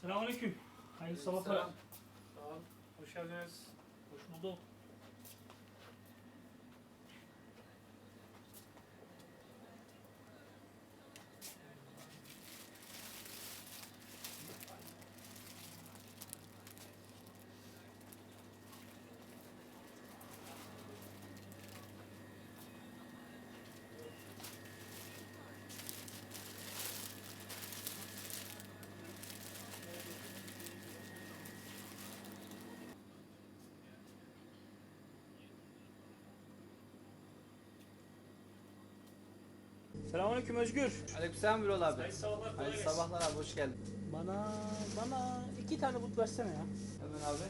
Selamünaleyküm. Hayırlı sabahlar. Selam. Sağ ol. Hoş geldiniz. Hoş bulduk. Selamünaleyküm Özgür. Aleykümselam Birol abi. Hayırlı sabahlar. Hayırlı gelsin. sabahlar abi hoş geldin. Bana bana iki tane but versene ya. Hemen abi.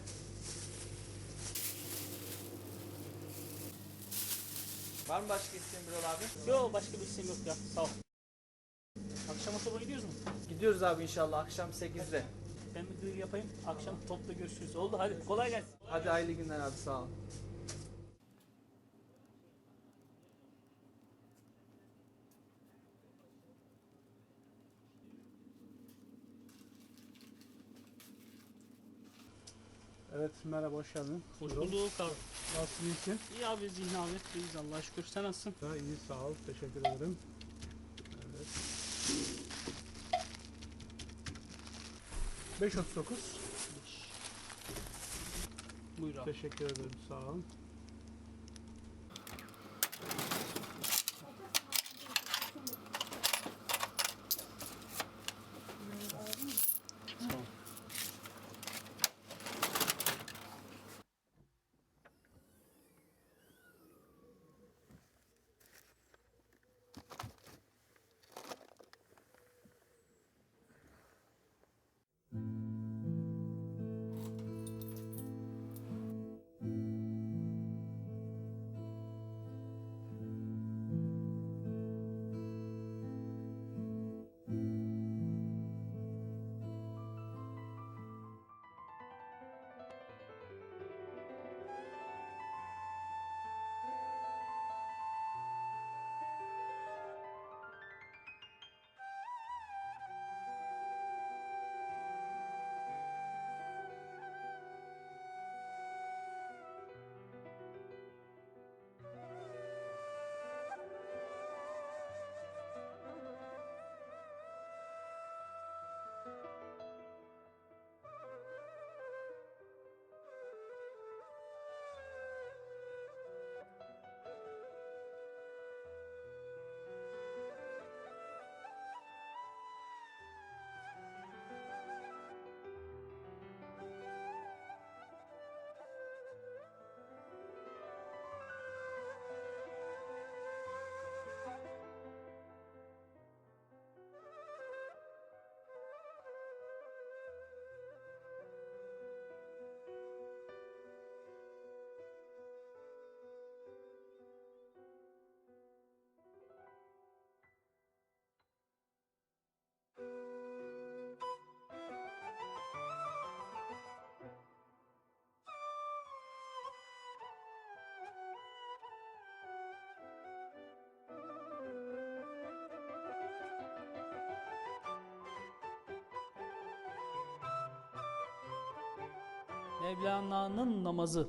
Var mı başka isteğin Birol abi? Yok başka bir isteğim yok ya. Sağ ol. Akşam otobana gidiyoruz mu? Gidiyoruz abi inşallah akşam 8'de. Ben bir duyuru yapayım. Akşam topla görüşürüz. Oldu hadi. Kolay gelsin. Hadi hayırlı günler abi sağ ol. Evet merhaba hoş geldin. Hoş bulduk abi. Nasılsın iyisin? İyi abi Zihni abi. İyiyiz Allah'a şükür. Sen nasılsın? Ha, iyi sağ ol teşekkür ederim. Evet. 539 Buyur abi. teşekkür ederim sağ ol. Mevlana'nın namazı.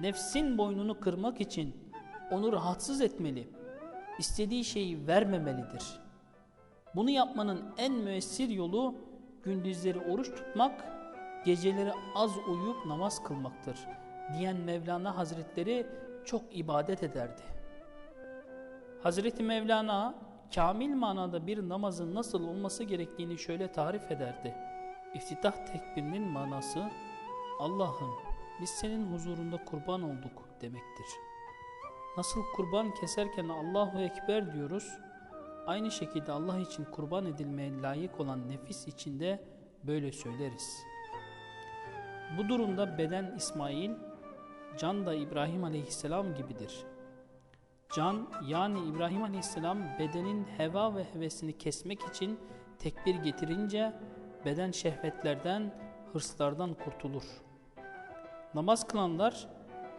Nefsin boynunu kırmak için onu rahatsız etmeli, istediği şeyi vermemelidir. Bunu yapmanın en müessir yolu gündüzleri oruç tutmak, geceleri az uyuyup namaz kılmaktır diyen Mevlana Hazretleri çok ibadet ederdi. Hazreti Mevlana kamil manada bir namazın nasıl olması gerektiğini şöyle tarif ederdi. İftitah tekbirinin manası Allah'ım biz senin huzurunda kurban olduk demektir. Nasıl kurban keserken Allahu Ekber diyoruz, aynı şekilde Allah için kurban edilmeye layık olan nefis için de böyle söyleriz. Bu durumda beden İsmail, can da İbrahim Aleyhisselam gibidir. Can yani İbrahim Aleyhisselam bedenin heva ve hevesini kesmek için tekbir getirince beden şehvetlerden, hırslardan kurtulur. Namaz kılanlar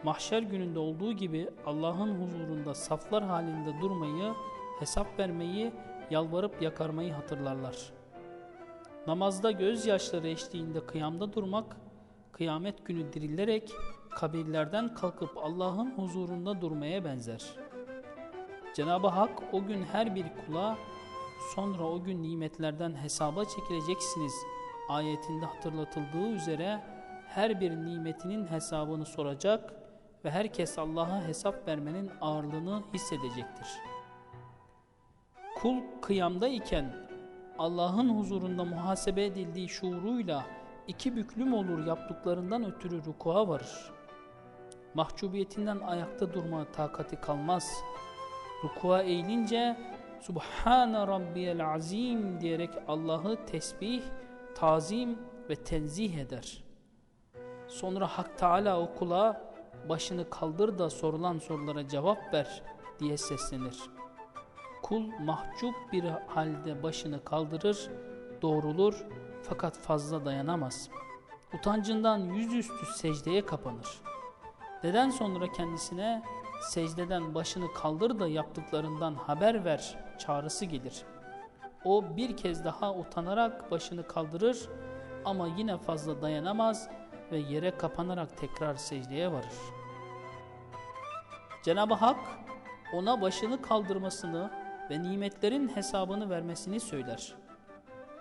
mahşer gününde olduğu gibi Allah'ın huzurunda saflar halinde durmayı, hesap vermeyi, yalvarıp yakarmayı hatırlarlar. Namazda gözyaşları eşliğinde kıyamda durmak, kıyamet günü dirilerek kabirlerden kalkıp Allah'ın huzurunda durmaya benzer. Cenab-ı Hak o gün her bir kula sonra o gün nimetlerden hesaba çekileceksiniz ayetinde hatırlatıldığı üzere her bir nimetinin hesabını soracak ve herkes Allah'a hesap vermenin ağırlığını hissedecektir. Kul kıyamda iken Allah'ın huzurunda muhasebe edildiği şuuruyla iki büklüm olur yaptıklarından ötürü rukuğa varır. Mahcubiyetinden ayakta durma takati kalmaz. Rukuğa eğilince Subhane Rabbiyel Azim diyerek Allah'ı tesbih, tazim ve tenzih eder. Sonra Hak Teala o kula başını kaldır da sorulan sorulara cevap ver diye seslenir. Kul mahcup bir halde başını kaldırır, doğrulur fakat fazla dayanamaz. Utancından yüzüstü secdeye kapanır. Deden sonra kendisine secdeden başını kaldır da yaptıklarından haber ver çağrısı gelir. O bir kez daha utanarak başını kaldırır ama yine fazla dayanamaz ve yere kapanarak tekrar secdeye varır. Cenab-ı Hak ona başını kaldırmasını ve nimetlerin hesabını vermesini söyler.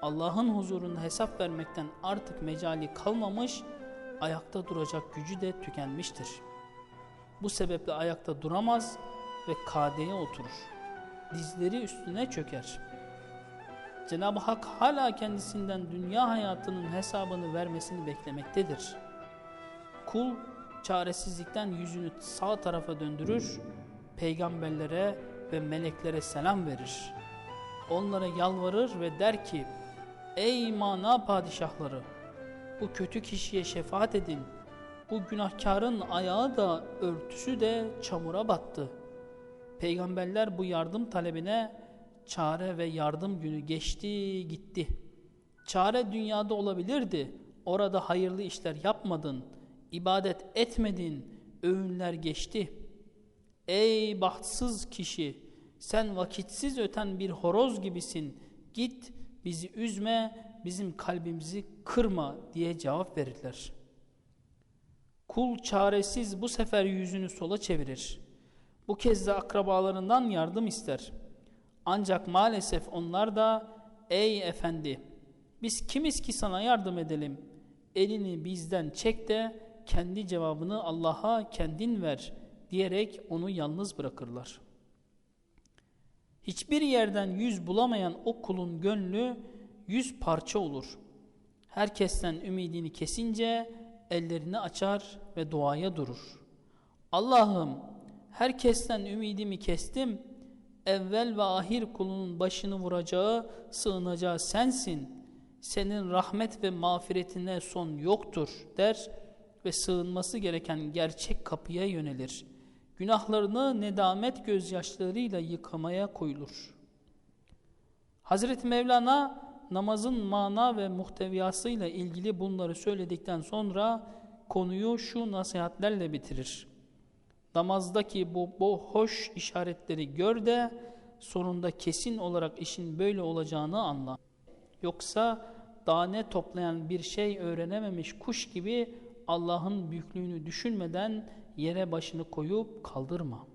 Allah'ın huzurunda hesap vermekten artık mecali kalmamış, ayakta duracak gücü de tükenmiştir. Bu sebeple ayakta duramaz ve kadeye oturur. Dizleri üstüne çöker. Cenab-ı Hak hala kendisinden dünya hayatının hesabını vermesini beklemektedir. Kul çaresizlikten yüzünü sağ tarafa döndürür, peygamberlere ve meleklere selam verir. Onlara yalvarır ve der ki, Ey mana padişahları! Bu kötü kişiye şefaat edin. Bu günahkarın ayağı da örtüsü de çamura battı. Peygamberler bu yardım talebine çare ve yardım günü geçti gitti. Çare dünyada olabilirdi. Orada hayırlı işler yapmadın, ibadet etmedin, öğünler geçti. Ey bahtsız kişi, sen vakitsiz öten bir horoz gibisin. Git bizi üzme, bizim kalbimizi kırma diye cevap verirler. Kul çaresiz bu sefer yüzünü sola çevirir. Bu kez de akrabalarından yardım ister. Ancak maalesef onlar da ey efendi biz kimiz ki sana yardım edelim. Elini bizden çek de kendi cevabını Allah'a kendin ver diyerek onu yalnız bırakırlar. Hiçbir yerden yüz bulamayan o kulun gönlü yüz parça olur. Herkesten ümidini kesince ellerini açar ve duaya durur. Allah'ım herkesten ümidimi kestim. Evvel ve ahir kulunun başını vuracağı, sığınacağı sensin. Senin rahmet ve mağfiretine son yoktur der ve sığınması gereken gerçek kapıya yönelir. Günahlarını nedamet gözyaşlarıyla yıkamaya koyulur. Hazreti Mevlana namazın mana ve muhteviyasıyla ilgili bunları söyledikten sonra konuyu şu nasihatlerle bitirir. Namazdaki bu, bu hoş işaretleri gör de sonunda kesin olarak işin böyle olacağını anla. Yoksa tane toplayan bir şey öğrenememiş kuş gibi Allah'ın büyüklüğünü düşünmeden yere başını koyup kaldırma.''